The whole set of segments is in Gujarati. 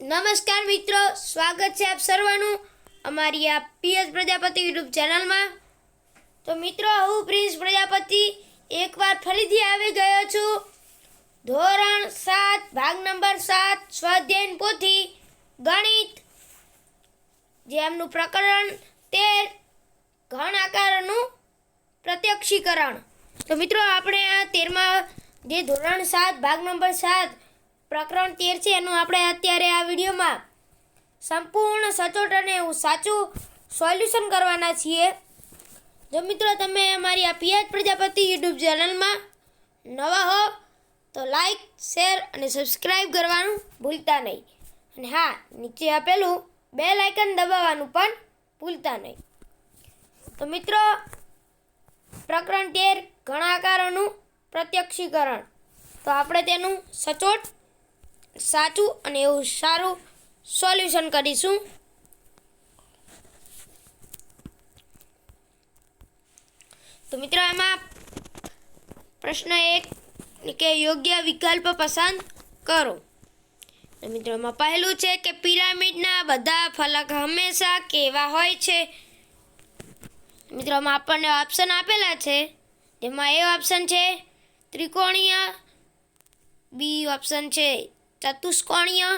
નમસ્કાર મિત્રો, સ્વાગત છે આપ સર્વનું અમારી આ પીએસ પ્રજાપતિ યુટ્યુબ ચેનલમાં. તો મિત્રો, હું પ્રિન્સ પ્રજાપતિ એકવાર ફરીથી આવી ગયો છું. ધોરણ સાત, ભાગ નંબર સાત, સ્વાધ્યાયન પોથી ગણિત. જે એમનું પ્રકરણ તેર ઘણ આકારનું પ્રત્યક્ષીકરણ. તો મિત્રો, આપણે આ તેરમાં જે ધોરણ સાત, ભાગ નંબર સાત, પ્રકરણ તેર છે, એનું આપણે અત્યારે આ વિડીયોમાં સંપૂર્ણ સચોટ અને સાચું સોલ્યુશન કરવાના છીએ. જો મિત્રો, તમે અમારી આ પીએચ પ્રજાપતિ યુટ્યુબ ચેનલમાં નવા હો, તો લાઈક, શેર અને સબસ્ક્રાઈબ કરવાનું ભૂલતા નહીં. અને હા, નીચે આપેલું બે લાઇકન દબાવવાનું પણ ભૂલતા નહીં. તો મિત્રો, પ્રકરણ તેર ઘણા આકારોનું પ્રત્યક્ષીકરણ. તો આપણે તેનું સચોટ, સાચું અને એવું સારું સોલ્યુશન કરીશું. તો મિત્રો, એમાં પ્રશ્ન એક કે યોગ્ય વિકલ્પ પસંદ કરો. મિત્રોમાં પહેલું છે કે પિરામિડના બધા ફલક હંમેશા કેવા હોય છે? મિત્રોમાં આપણને ઓપ્શન આપેલા છે જેમાં એ ઓપ્શન છે, ત્રિકોણીય બી ઓપ્શન છે, ચતુષ્કોણીય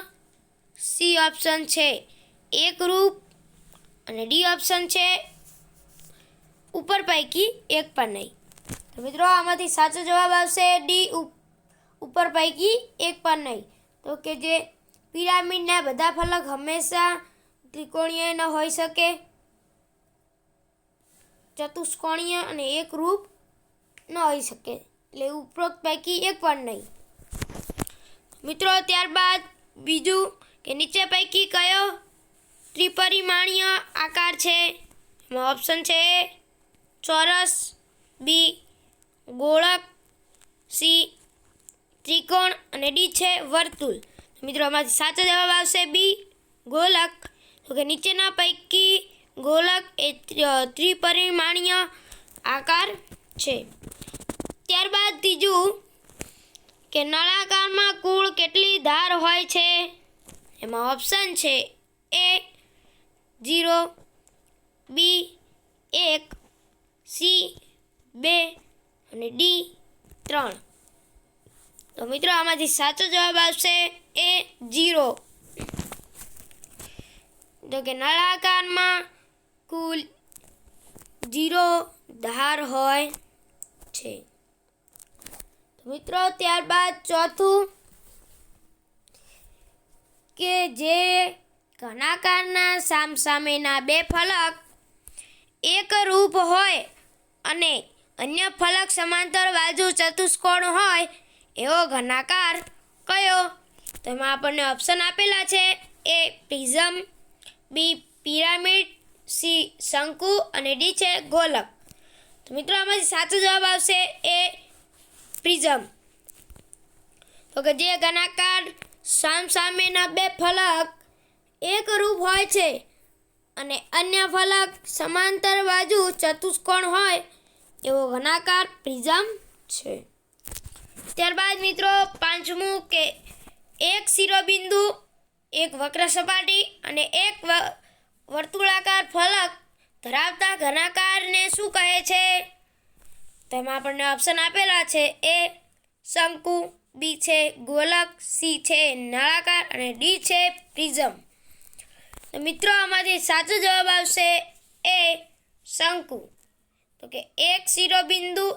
સી ઓપ્શન છે એકરૂપ અને ડી ઓપ્શન છે, ઉપર પૈકી એક પણ નહીં. તો મિત્રો, આમાંથી સાચો જવાબ આવશે ડી ઉપર પૈકી એક પણ નહીં. તો કે જે પિરામિડના બધા ફલક હંમેશા ત્રિકોણીય ન હોઈ શકે. ચતુષ્કોણીય અને એક રૂપ ન હોઈ શકે. એટલે ઉપરોક્ત પૈકી એક પણ નહીં. મિત્રો, ત્યારબાદ બીજું કે નીચે પૈકી કયો ત્રિપરિમાણીય આકાર છે? એમાં ઓપ્શન છે ચોરસ, બી ગોળક, સી ત્રિકોણ અને ડી છે વર્તુળ. મિત્રો, આમાંથી સાચો જવાબ આવશે બી ગોલક. તો કે નીચેના પૈકી ગોલક એ ત્રિપરિમાણીય આકાર છે. ત્યારબાદ ત્રીજું, કે નળાકારમાં કુલ કેટલી ધાર હોય છે? એમાં ઓપ્શન છે એ જીરો બી એક સી બે અને ડી ત્રણ. તો મિત્રો, આમાંથી સાચો જવાબ આવશે એ જીરો તો કે નળાકારમાં કુલ જીરો ધાર હોય છે. મિત્રો, ત્યારબાદ ચોથું કે જે ઘનાકારના સામસામેના બે ફલક એક રૂપ હોય અને અન્ય ફલક સમાંતર બાજુ ચતુષ્કોણ હોય, એવો ઘનાકાર કયો? તેમાં આપણને ઓપ્શન આપેલા છે A prism, B pyramid, C શંકુ અને ડી છે ગોલક. તો મિત્રો, આમાંથી સાચો જવાબ આવશે એ પ્રિઝમ. તો કે જે ઘનાકાર સામસામેના બે ફલક એક રૂપ હોય છે અને અન્ય ફલક સમાંતર બાજુ ચતુષ્કોણ હોય, એવો ઘનાકાર પ્રિઝમ છે. ત્યારબાદ મિત્રો, પાંચમું કે એક શિરોબિંદુ, એક વક્ર સપાટી અને એક વર્તુળાકાર ફલક ધરાવતા ઘનાકારને શું કહે છે? તેમાં આપણને ઓપ્શન આપેલા છે એ શંકુ, બી છે ગોલક, સી છે નળાકાર અને ડી છે પ્રિઝમ. મિત્રો, આમાંથી સાચો જવાબ આવશે એ શંકુ. તો કે એક શિરોબિંદુ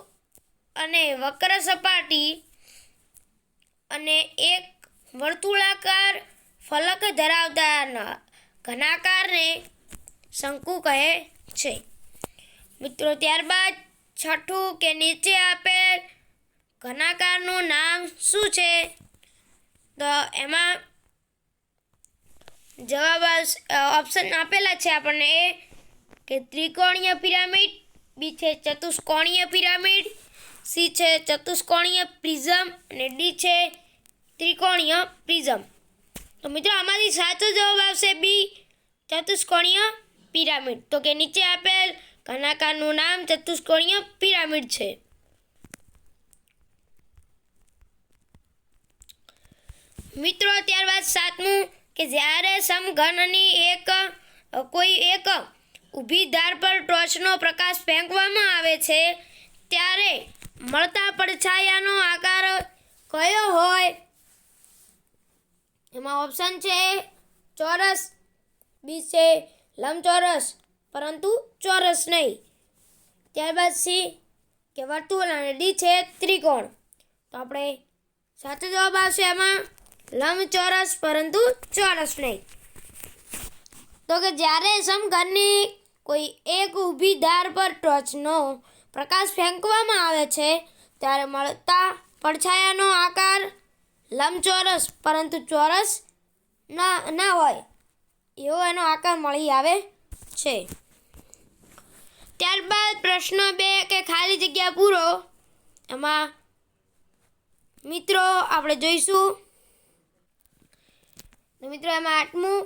અને વક્ર સપાટી અને એક વર્તુળાકાર ફલક ધરાવતા ઘનાકારને શંકુ કહે છે. મિત્રો, ત્યારબાદ છઠ્ઠું કે નીચે આપેલ ઘનાકારનું નામ શું છે? તો એમાં જવાબ ઓપ્શન આપેલા છે આપણને એ કે ત્રિકોણીય પિરામિડ, બી છે ચતુષ્કોણીય પિરામિડ, સી છે ચતુષ્કોણીય પ્રિઝમ અને ડી છે ત્રિકોણીય પ્રિઝમ. તો મિત્રો, આમાંથી સાચો જવાબ આવશે બી ચતુષ્કોણીય પિરામિડ. તો કે નીચે આપેલ ઘનાકારનું નામ ચતુષ્કોણીય પિરામિડ છે. મિત્રો, ત્યારબાદ સાતમું કે જ્યારે સમઘનની એક, કોઈ એક ઊભી ધાર પર ટોર્ચનો પ્રકાશ ફેંકવામાં આવે છે, ત્યારે મળતા પડછાયાનો આકાર કયો હોય? એમાં ઓપ્શન છે ચોરસ, બી છે લંબચોરસ, પરંતુ ચોરસ નહીં. ત્યારબાદ સી, કે વર્તુળ અને ડી છે ત્રિકોણ. તો આપણે સાચો જવાબ આવશે એમાં લંબચોરસ, પરંતુ ચોરસ નહીં. તો કે જ્યારે સમઘનની કોઈ એક ઊભી ધાર પર ટોચનો પ્રકાશ ફેંકવામાં આવે છે, ત્યારે મળતા પડછાયાનો આકાર લંબચોરસ, પરંતુ ચોરસ ના ના હોય. એવો એનો આકાર મળી આવે છે. ત્યારબાદ પ્રશ્ન બે કે ખાલી જગ્યા પૂરો. એમાં મિત્રો આપણે જોઈશું. મિત્રો એમાં આઠમું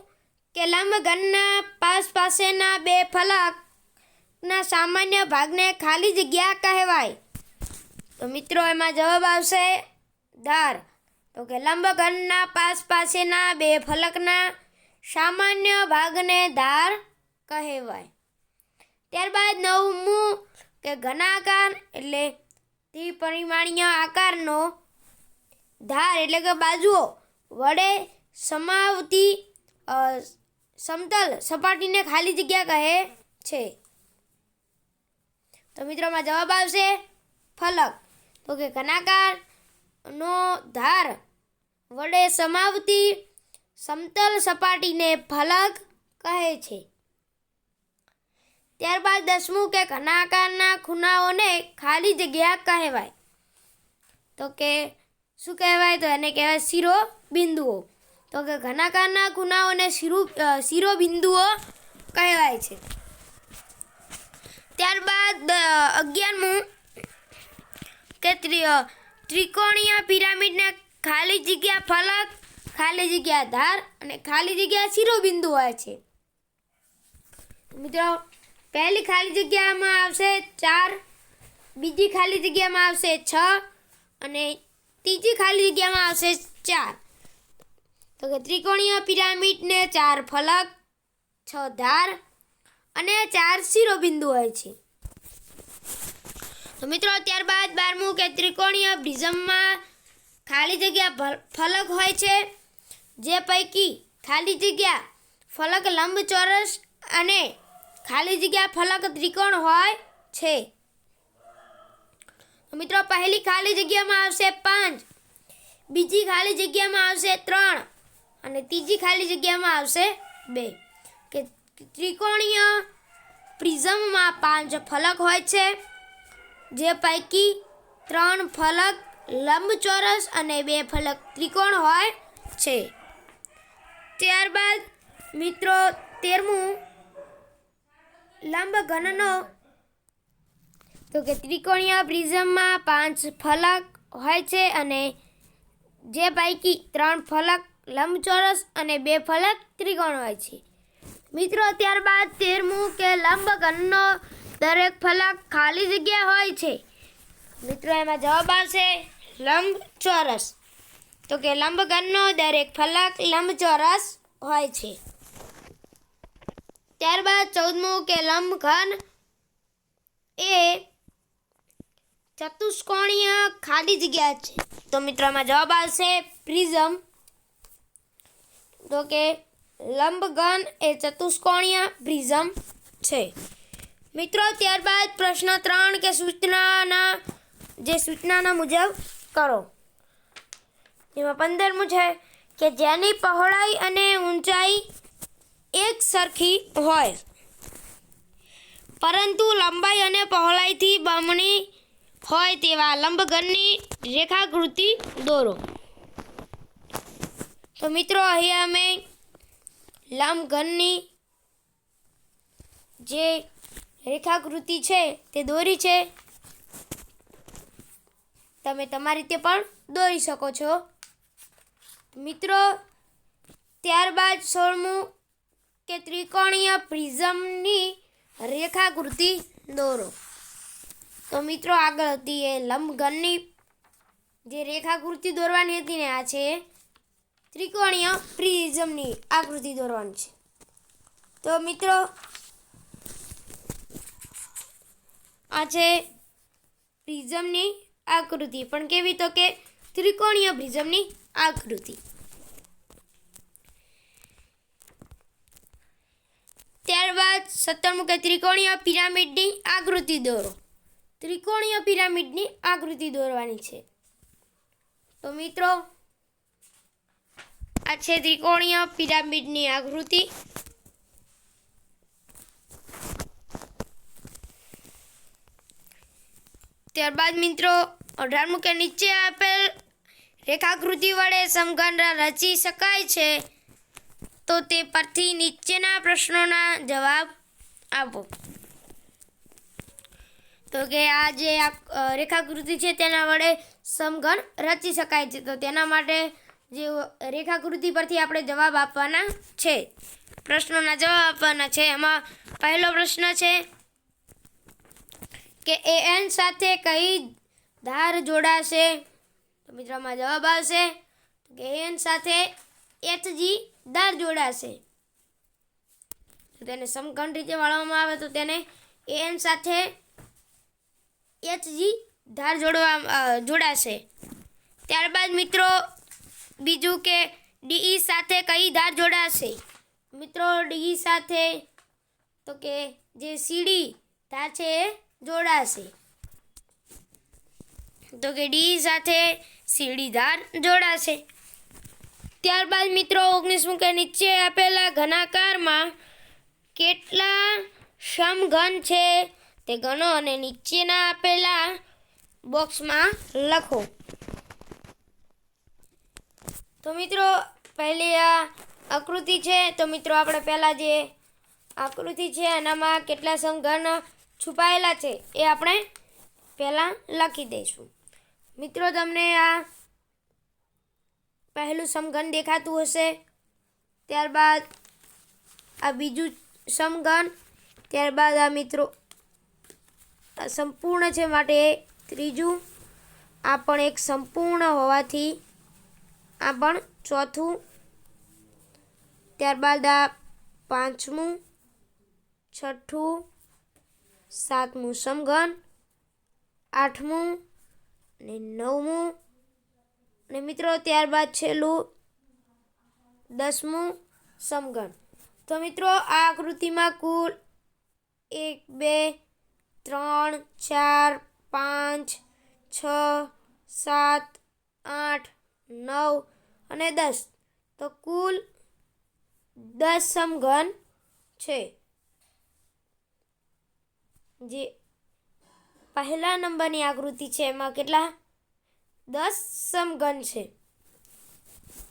કે લંબઘનના પાસ પાસેના બે ફલકના સામાન્ય ભાગને ખાલી જગ્યા કહેવાય. તો મિત્રો એમાં જવાબ આવશે ધાર. તો કે લંબઘનના પાસ પાસેના બે ફલકના સામાન્ય ભાગને ધાર કહેવાય. ત્યારબાદ નવમું કે ઘનાકાર એટલે ત્રિપરિમાણીય આકારનો ધાર એટલે કે બાજુઓ વડે સમાવતી સમતલ સપાટીને ખાલી જગ્યા કહે છે. તો મિત્રોમાં જવાબ આવશે ફલક. તો કે ઘનાકારનો ધાર વડે સમાવતી સમતલ સપાટીને ફલક કહે છે. ત્યારબાદ દસમું કે ઘનાકારના ખૂણાઓને ખાલી જગ્યા કહેવાય. તો કે શું કહેવાય? તો એને કહેવાય શિરો બિંદુઓ તો કે ઘનાકારના ખૂણાઓને શિરો શિરોબિંદુઓ કહેવાય છે. ત્યારબાદ અગિયારમું કે ત્રિકોણીય પિરામિડને ખાલી જગ્યા ફલક ખાલી જગ્યા ધાર અને ખાલી જગ્યા શિરોબિંદુ હોય છે. મિત્રો, પહેલી ખાલી જગ્યામાં આવશે ચાર, બીજી ખાલી જગ્યામાં આવશે છ અને ત્રીજી ખાલી જગ્યામાં આવશે ચાર. તો કે ત્રિકોણીય પિરામિડને ચાર ફલક, છ ધાર અને ચાર શિરોબિંદુ હોય છે. તો મિત્રો, ત્યારબાદ બારમું કે ત્રિકોણીય બ્રિઝમમાં ખાલી જગ્યા ફલક હોય છે. જે પૈકી ખાલી જગ્યા ફલક લંબચોરસ અને ખાલી જગ્યા ફલક ત્રિકોણ હોય છે. મિત્રો, પહેલી ખાલી જગ્યામાં આવશે પાંચ, બીજી ખાલી જગ્યામાં આવશે ત્રણ અને ત્રીજી ખાલી જગ્યામાં આવશે બે. કે ત્રિકોણીય પ્રિઝમમાં પાંચ ફલક હોય છે, જે પૈકી ત્રણ ફલક લંબચોરસ અને બે ફલક ત્રિકોણ હોય છે. ત્યારબાદ મિત્રો તેરમું લંબઘનનો તો કે ત્રિકોણીય પ્રિઝમમાં પાંચ ફલક હોય છે અને જે પૈકી ત્રણ ફલક લંબચોરસ અને બે ફલક ત્રિકોણ હોય છે. મિત્રો, ત્યારબાદ તેરમું કે લંબઘનનો દરેક ફલક ખાલી જગ્યા હોય છે. મિત્રો, એમાં જવાબ આવશે લંબચોરસ. તો કે લંબઘનનો દરેક ફલક લંબચોરસ હોય છે. ત્યારબાદ ચૌદમું કે લંબઘન એ ચતુષ્કોણીય ખાલી જગ્યા છે. તો મિત્રોમાં જવાબ આવશે પ્રિઝમ. તો કે લંબઘન એ ચતુષ્કોણીય પ્રિઝમ છે. મિત્રો ત્યારબાદ પ્રશ્ન ત્રણ કે સૂચનાના જે સૂચનાના મુજબ કરો. એમાં પંદરમું છે કે જેની પહોળાઈ અને ઊંચાઈ એક સરખી હોય. પરંતુ લંબાઈ અને પહોળાઈથી બમણી હોય તેવા લંબઘનની રેખાકૃતિ દોરો. તો મિત્રો અહીંયા અમે લંબઘનની જે રેખાકૃતિ છે તે દોરી છે. તમે તમારી રીતે પણ દોરી શકો છો. મિત્રો, ત્યારબાદ સોળમું કે ત્રિકોણીય પ્રિઝમની રેખાકૃતિ દોરો. તો મિત્રો, આગળ હતી એ લંબઘનની જે રેખાકૃતિ દોરવાની હતી ને, આ છે ત્રિકોણીય પ્રિઝમની આકૃતિ દોરવાની છે. તો મિત્રો, આ છે પ્રિઝમની આકૃતિ. પણ કેવી તો કે ત્રિકોણીય પ્રિઝમની આકૃતિ. ત્યારબાદ સત્તરમું કે ત્રિકોણીય પિરામિડની આકૃતિ દોરો. ત્રિકોણીય પિરામિડની આકૃતિ દોરવાની છે. તો મિત્રો, આ છે ત્રિકોણીય પિરામિડની આકૃતિ. ત્યારબાદ મિત્રો, અઢારમું કે નીચે આપેલ રેખાકૃતિ વડે સમઘન રચી શકાય છે, તો તે પરથી નીચેના પ્રશ્નોના જવાબ આપો. તો કે આ જે રેખાકૃતિ છે તેના વડે સમઘન રચી શકાય છે, તો તેના માટે જે રેખાકૃતિ પરથી આપણે જવાબ આપવાના છે. પ્રશ્નોના જવાબ આપવાના છે. એમાં પહેલો પ્રશ્ન છે કે એ એન સાથે કઈ ધાર જોડાશે? તો મિત્રોમાં જવાબ આવશે કે એન સાથે એચજી જી જોડાશે. તેને સમઘન રીતે વાળવામાં આવે તો તેને એન સાથે એચજી ધાર જોડવા જોડાશે. ત્યારબાદ મિત્રો, બીજું કે ડીઈ સાથે કઈ ધાર જોડાશે? મિત્રો ડીઈ સાથે તો કે જે સીડી ધાર છે એ જોડાશે. તો કે ડી સાથે સીડી ધાર જોડાશે. ત્યારબાદ મિત્રો ઓગણીસમું કે નીચે આપેલા ઘનાકારમાં કેટલા સમઘન છે તે ગણો અને નીચેના આપેલા બોક્સમાં લખો. તો મિત્રો પહેલી આ આકૃતિ છે. તો મિત્રો આપણે પહેલાં જે આકૃતિ છે એનામાં કેટલા સમઘન છુપાયેલા છે એ આપણે પહેલાં લખી દઈશું. મિત્રો, તમને આ પહેલું સમઘન દેખાતું હશે. ત્યારબાદ આ બીજું સમઘન. ત્યારબાદ આ મિત્રો, આ સંપૂર્ણ છે માટે ત્રીજું. આ પણ એક સંપૂર્ણ હોવાથી આ પણ ચોથું. ત્યારબાદ આ પાંચમું, છઠ્ઠું, સાતમું સમઘન, આઠમું ને નવમું ને મિત્રો ત્યારબાદ છેલ્લું દસમું સમઘન. તો મિત્રો આ આકૃતિમાં કુલ એક, બે, ત્રણ, ચાર, પાંચ, છ, સાત, આઠ, નવ અને દસ. તો કુલ દસ સમઘન છે. જે પહેલા નંબરની આકૃતિ છે, એમાં કેટલા? દસ સમઘન છે.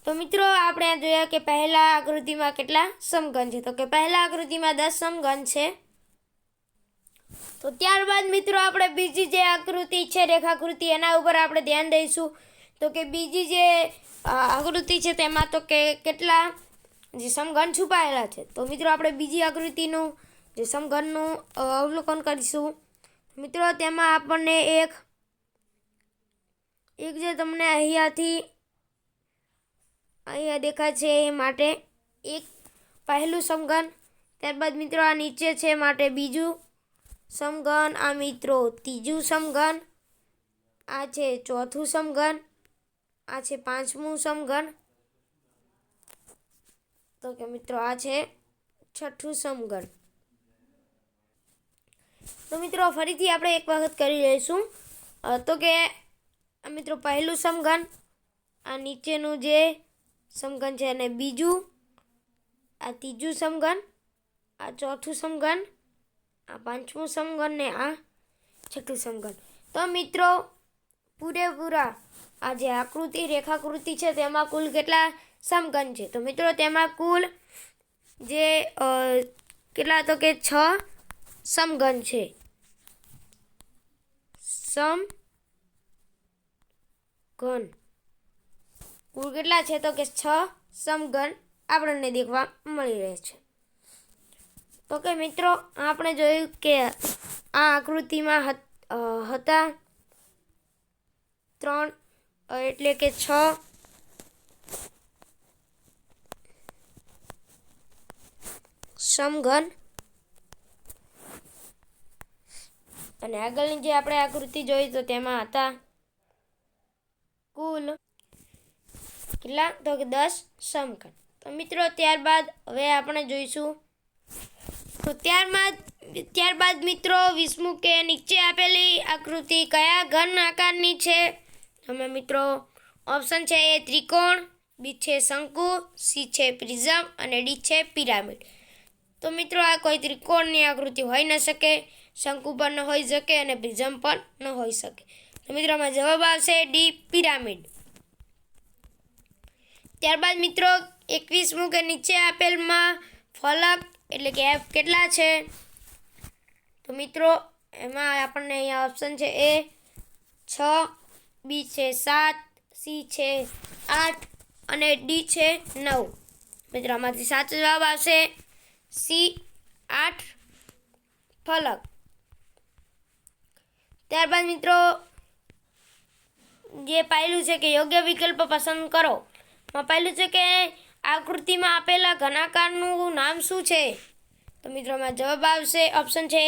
તો મિત્રો, આપણે જોયા કે પહેલા આકૃતિમાં કેટલા સમઘન છે? તો કે પહેલા આકૃતિમાં દસ સમઘન છે. તો ત્યારબાદ મિત્રો, આપણે બીજી જે આકૃતિ છે, રેખાકૃતિ, એના ઉપર આપણે ધ્યાન દઈશું. તો કે બીજી જે આકૃતિ છે, તેમાં તો કે કેટલા? જે સમઘન છુપાયેલા છે. તો મિત્રો, આપણે બીજી આકૃતિનું, જે સમઘનનું અવલોકન કરીશું. મિત્રો, તેમાં આપણને એક એક જે તમને અહીંયાથી, અહીંયા દેખાય છે એ માટે એક પહેલું સમઘન. ત્યારબાદ મિત્રો, આ નીચે છે માટે બીજું સમઘન. આ મિત્રો, ત્રીજું સમઘન. આ છે ચોથું સમઘન. આ છે પાંચમું સમઘન. તો કે મિત્રો, આ છે છઠ્ઠું સમઘન. તો મિત્રો, ફરીથી આપણે એક વખત કરી લઈશું. તો કે મિત્રો, પહેલું સમઘન, આ નીચેનું જે સમઘન છે અને બીજું, આ ત્રીજું સમઘન, આ ચોથું સમઘન, આ પાંચમું સમઘન ને આ છઠ્ઠું સમઘન. તો મિત્રો, પૂરેપૂરા આ જે આકૃતિ, રેખાકૃતિ છે તેમાં કુલ કેટલા સમઘન છે? તો મિત્રો, તેમાં કુલ જે કેટલા તો કે છ સમઘન છે. સમ ઘન કુલ કેટલા છે તો કે છ સમગન આપણને દેખવા મળી રહે છે. તો કે મિત્રો, આપણે જોયું કે આ આકૃતિમાં હતા ત્રણ એટલે કે છ. સમઘન અને આગળની જે આપણે આકૃતિ જોઈ તો તેમાં હતા કુલ કેટલા? તો કે દસ સમઘન તો મિત્રો, ત્યારબાદ હવે આપણે જોઈશું. તો ત્યારબાદ ત્યારબાદ મિત્રો વીસમું કે નીચે આપેલી આકૃતિ કયા ઘન આકારની છે? અમે મિત્રો, ઓપ્શન છે એ ત્રિકોણ, બી છે શંકુ, સી છે પ્રિઝમ અને ડી છે પિરામિડ. તો મિત્રો, આ કોઈ ત્રિકોણની આકૃતિ હોઈ ન શકે. શંકુ પણ ન હોઈ શકે અને પ્રિઝમ પણ ન હોઈ શકે. તો મિત્રો આમાં જવાબ આવશે ડી પિરામિડ. ત્યારબાદ મિત્રો એકવીસમું કે નીચે આપેલમાં ફલક એટલે કે એફ કેટલા છે? તો મિત્રો એમાં આપણને અહીંયા ઓપ્શન છે એ છ બી છે સાત સી છે આઠ અને ડી છે નવ. મિત્રો આમાંથી સાચો જવાબ આવશે સી આઠ ફલક. ત્યારબાદ મિત્રો, જે પાયલું છે કે યોગ્ય વિકલ્પ પસંદ કરો. માં પહેલું છે કે આકૃતિમાં આપેલા ઘનાકારનું નામ શું છે? તો મિત્રોમાં જવાબ આવશે ઓપ્શન છે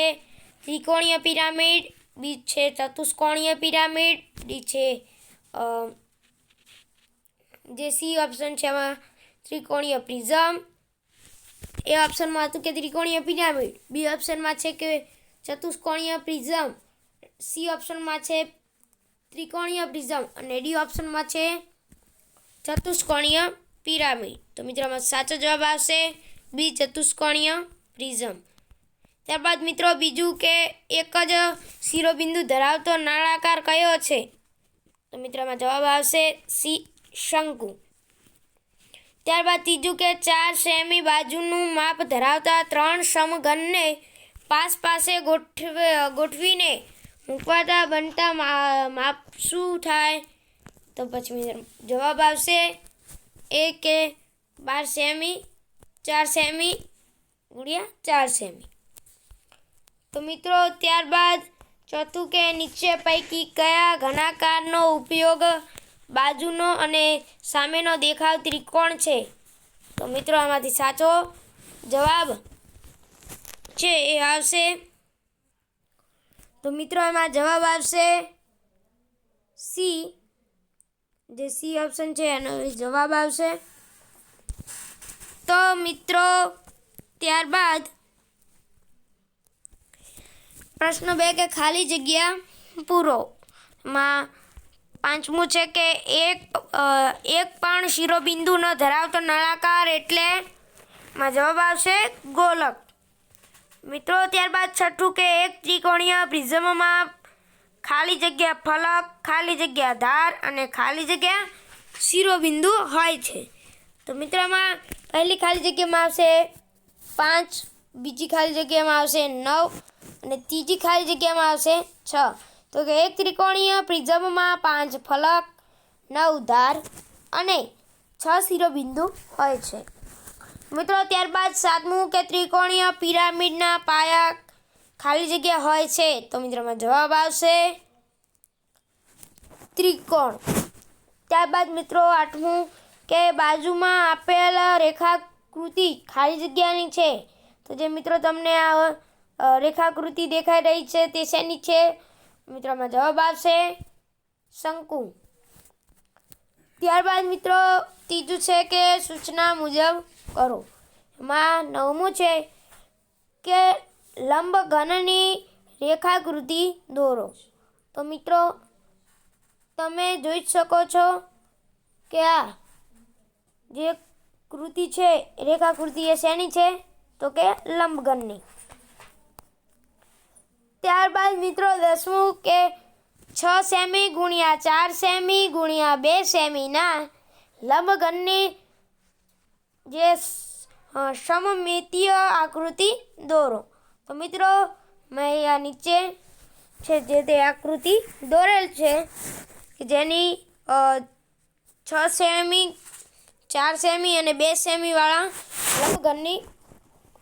ત્રિકોણીય પિરામિડ બી છે ચતુષ્કોણીય પિરામિડ ડી છે જે સી ઓપ્શન છે એમાં ત્રિકોણીય પ્રિઝમ. એ ઓપ્શનમાં હતું કે ત્રિકોણીય પિરામિડ. બી ઓપ્શનમાં છે કે ચતુષ્કોણીય પ્રિઝમ. સી ઓપ્શનમાં છે ત્રિકોણીય પ્રિઝમ અને ડી ઓપ્શનમાં છે ચતુષ્કોણીય પિરામિડ. તો મિત્રોમાં સાચો જવાબ આવશે બી ચતુષ્કોણીય પ્રિઝમ. ત્યારબાદ મિત્રો, બીજું કે એક જ શિરોબિંદુ ધરાવતો નાળાકાર કયો છે? તો મિત્રોમાં જવાબ આવશે સી શંકુ. ત્યારબાદ ત્રીજું કે ચાર સેમી બાજુનું માપ ધરાવતા ત્રણ સમઘનને પાસ પાસે ગોઠવે ગોઠવીને મૂકવાતા બનતા માપ શું થાય? તો પછી જવાબ આવશે એ કે બાર સેમી, ચાર સેમી ગુણ્યા ચાર સેમી. તો મિત્રો, ત્યારબાદ ચોથું કે નીચે પૈકી કયા ઘનાકારનો ઉપયોગ બાજુનો અને સામેનો દેખાવ ત્રિકોણ છે? તો મિત્રો, આમાંથી સાચો જવાબ છે એ આવશે તો મિત્રો, એમાં જવાબ આવશે સી જે સી ઓપ્શન છે, એનો જવાબ આવશે. તો મિત્રો, ત્યારબાદ પ્રશ્ન બે કે ખાલી જગ્યા પૂરો. માં પાંચમું છે કે એક એક પણ શિરોબિંદુ ન ધરાવતો નળાકાર એટલે, માં જવાબ આવશે ગોલક. મિત્રો, ત્યારબાદ છઠ્ઠું કે એક ત્રિકોણીય પ્રિઝમમાં ખાલી જગ્યા ફલક, ખાલી જગ્યા ધાર અને ખાલી જગ્યા શિરોબિંદુ હોય છે. તો મિત્રોમાં પહેલી ખાલી જગ્યામાં આવશે પાંચ, બીજી ખાલી જગ્યામાં આવશે નવ અને ત્રીજી ખાલી જગ્યામાં આવશે છ. તો કે એક ત્રિકોણીય પ્રિઝમમાં પાંચ ફલક, નવ ધાર અને છ શિરોબિંદુ હોય છે. મિત્રો, ત્યારબાદ સાતમું કે ત્રિકોણીય પિરામિડના પાયા ખાલી જગ્યા હોય છે. તો મિત્રોમાં જવાબ આવશે ત્રિકોણ. ત્યારબાદ મિત્રો, આઠમું કે બાજુમાં આપેલ રેખાકૃતિ ખાલી જગ્યાની છે. તો જે મિત્રો તમને આ રેખાકૃતિ દેખાઈ રહી છે તે શેની છે? મિત્રોમાં જવાબ આવશે શંકુ. ત્યારબાદ મિત્રો, ત્રીજું છે કે સૂચના મુજબ કરો. એમાં નવમું છે કે લંબ ઘનની રેખાકૃતિ દોરો. તો મિત્રો, તમે જોઈ શકો છો કે આ જે કૃતિ છે, રેખાકૃતિ એ શેની છે? તો કે લંબઘનની ત્યારબાદ મિત્રો દસમું કે છ સેમી ગુણ્યા ચાર સેમી ગુણ્યા બે સેમીના લંબઘનની જે સમમિતીય આકૃતિ દોરો. તો મિત્રો, મેં અહીંયા નીચે છે જે તે આકૃતિ દોરેલ છે જેની છ સેમી, ચાર સેમી અને બે સેમીવાળા લંબઘનની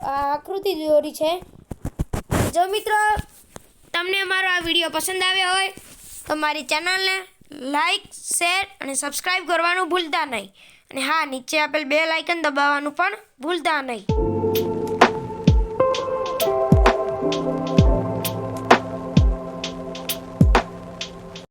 આકૃતિ દોરી છે. જો મિત્રો, તમને અમારો આ વીડિયો પસંદ આવ્યો હોય, તો મારી ચેનલને લાઈક, શેર અને સબસ્ક્રાઈબ કરવાનું ભૂલતા નહીં. અને હા નીચે આપેલ બે લાઇકન દબાવવાનું પણ ભૂલતા નહીં.